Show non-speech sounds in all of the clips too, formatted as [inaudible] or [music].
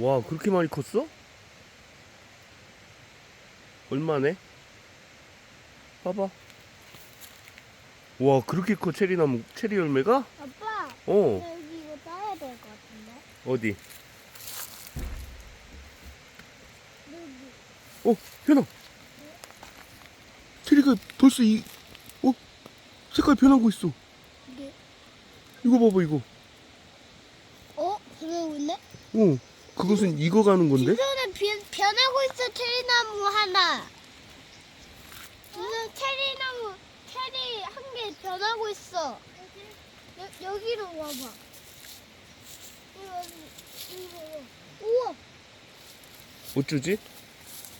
와, 그렇게 많이 컸어? 얼마네? 봐봐. 와, 그렇게 커, 체리나무, 체리 열매가? 아빠, 어, 여기 이거 따야 될 것 같은데? 어디? 여기. 어, 현아. 체리가 벌써 이, 어? 색깔 변하고 있어. 이게. 이거 봐봐, 이거. 어? 변하고 있네? 어, 그것은 익어가는 건데? 진서는 변, 변하고 있어, 체리나무 하나. 무슨 체리나무, 체리 한 개 변하고 있어. 여, 여기로 와봐. 우와! 어쩌지?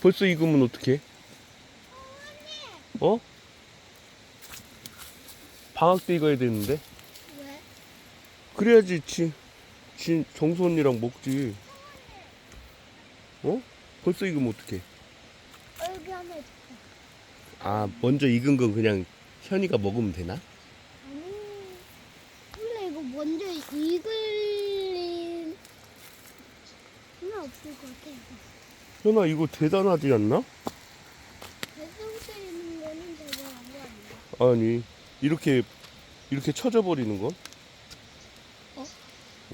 벌써 익으면 어떡해? 어? 방학 때 익어야 되는데? 왜? 그래야지 지, 지 정수 언니랑 먹지. 어? 벌써 익으면 어떡해? 여기 하나 있어. 아, 먼저 익은 건 그냥 현이가 먹으면 되나? 아니, 원래 이거 먼저 익을 하나 없을 것 같아. 현아, 이거 대단하지 않나? 배송 때리는 거는 대단한 거 아니야? 아니, 이렇게, 이렇게 쳐져버리는 건?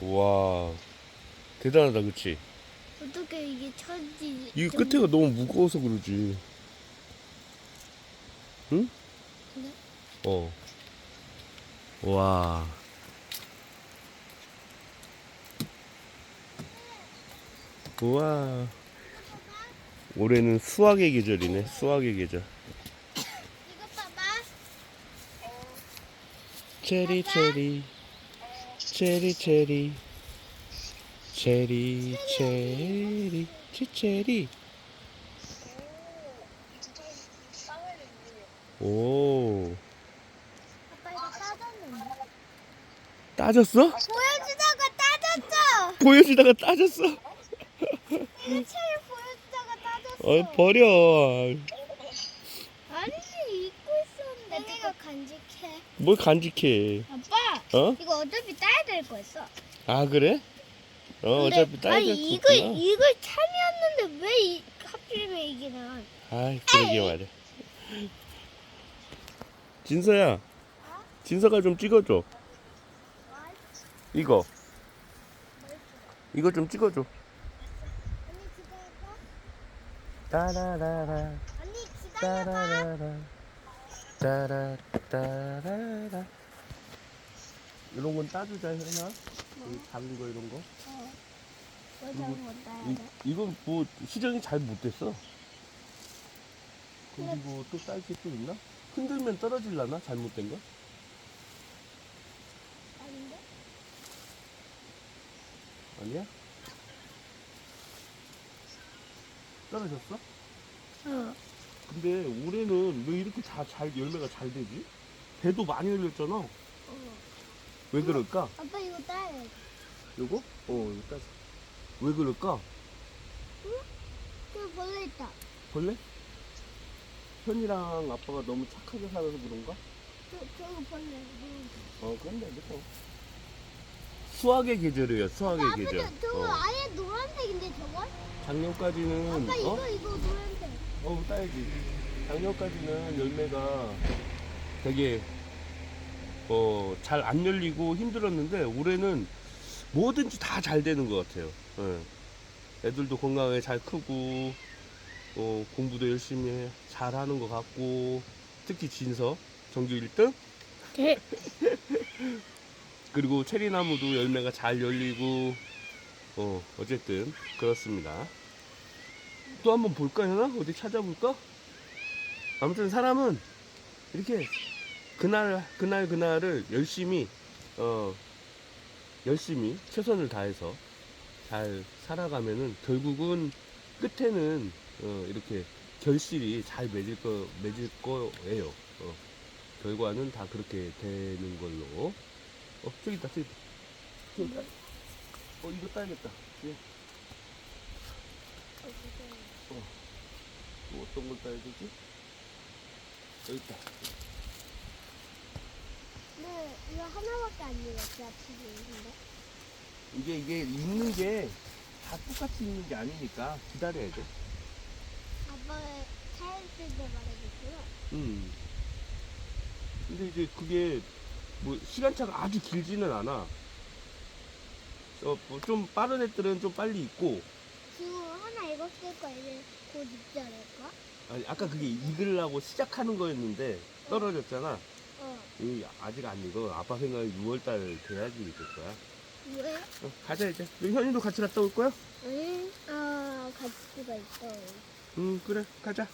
와, 대단하다, 그치? 어떻게 이게 쳐지? 이 끝에가 너무 무거워서 그러지. 응? 그래? 어. 와. 우와. 올해는 수학의 계절이네, 수학의 계절. 이거 봐봐. 체리, 체리. 체리, 체리. 체리, 체리. 치체리. 오. 아빠 이거 따졌는데? 따졌어? 보여주다가 따졌어. 보여주다가 따졌어. 이거 체리 보여주다가 따졌어. 어, 버려. 아니지 잊고 있었는데. 내가 간직해. 뭘 간직해. 아빠 어? 이거 어차피 따야 될 거였어. 아, 그래? 어, 근데, 어차피 따야 아니 이걸. 이걸 참이었는데 왜 이, 하필이면 이게 나? 아이, 그러게 말이야. 진서야. 진서가 좀 찍어줘. 이거. 이거 좀 찍어줘. 언니 기다려봐. 따라라라. 언니 기다려봐. 따라라라. 따라따라라. 이런 건 따주자, 현아. 이 작은 거 이런 거. 어. 왜 따야 돼? 이건 뭐 수정이 잘 못 됐어. 그리고 또딸게또 있나? 흔들면 떨어질라나? 잘못된 거? 아닌데? 아니야? 떨어졌어? 어. 근데 올해는 왜 이렇게 다잘 열매가 잘 되지? 배도 많이 열렸잖아. 어. 왜 그럴까? 아빠 이거 따야 돼. 요거? 어, 이거 따서. 왜 그럴까? 저 벌레 있다. 벌레? 현이랑 아빠가 너무 착하게 살아서 그런가? 저 저거 벌레. 음. 어, 그런데 뭐. 수학의 계절이에요, 수학의 아빠 계절. 저, 저거 어. 아예 노란색인데 저건? 작년까지는 아빠 이거 어? 이거 노란색. 어 따야지. 작년까지는 열매가 되게 어 잘 안 열리고 힘들었는데 올해는 뭐든지 다 잘 되는 것 같아요. 예. 애들도 건강하게 잘 크고 어, 공부도 열심히 해- 잘 하는 것 같고 특히 진서 전교 1등 네. [laughs] 그리고 체리나무도 열매가 잘 열리고 어 어쨌든 그렇습니다. 또 한번 볼까 현아? 어디 찾아볼까? 아무튼 사람은 이렇게 그날 그날 그날을 열심히 어 열심히 최선을 다해서 잘 살아가면은 결국은 끝에는 어 이렇게 결실이 잘 맺을 거 맺을 거예요. 어, 결과는 다 그렇게 되는 걸로. 어 저기 있다 저기 있다. 저기 있다. 어 이거 따야겠다. 예. 뭐 어떤 걸 따야 되지? 여기 있다. 네, 이거 하나밖에 안 익었지, 앞뒤 근데. 이게 이게 익는 게 다 똑같이 있는 게 아니니까 기다려야 돼. 아빠가 차였을 때 말해줬구나. 음. 근데 이제 그게 뭐 시간차가 아주 길지는 않아. 어, 뭐좀 빠른 애들은 좀 빨리 있고, 지금 하나 읽었을 거 이제 곧 읽지 않을까? 아니, 아까 그게 읽으려고 시작하는 거였는데 떨어졌잖아. 어. 이 아직 안 읽어. 아빠 생각에 6월달 돼야지 읽을 거야. 왜? 어, 가자 이제. 여기 현이도 같이 갔다 올 거야? 응? 아, 갈 수가 있어. 응, 그래. 가자.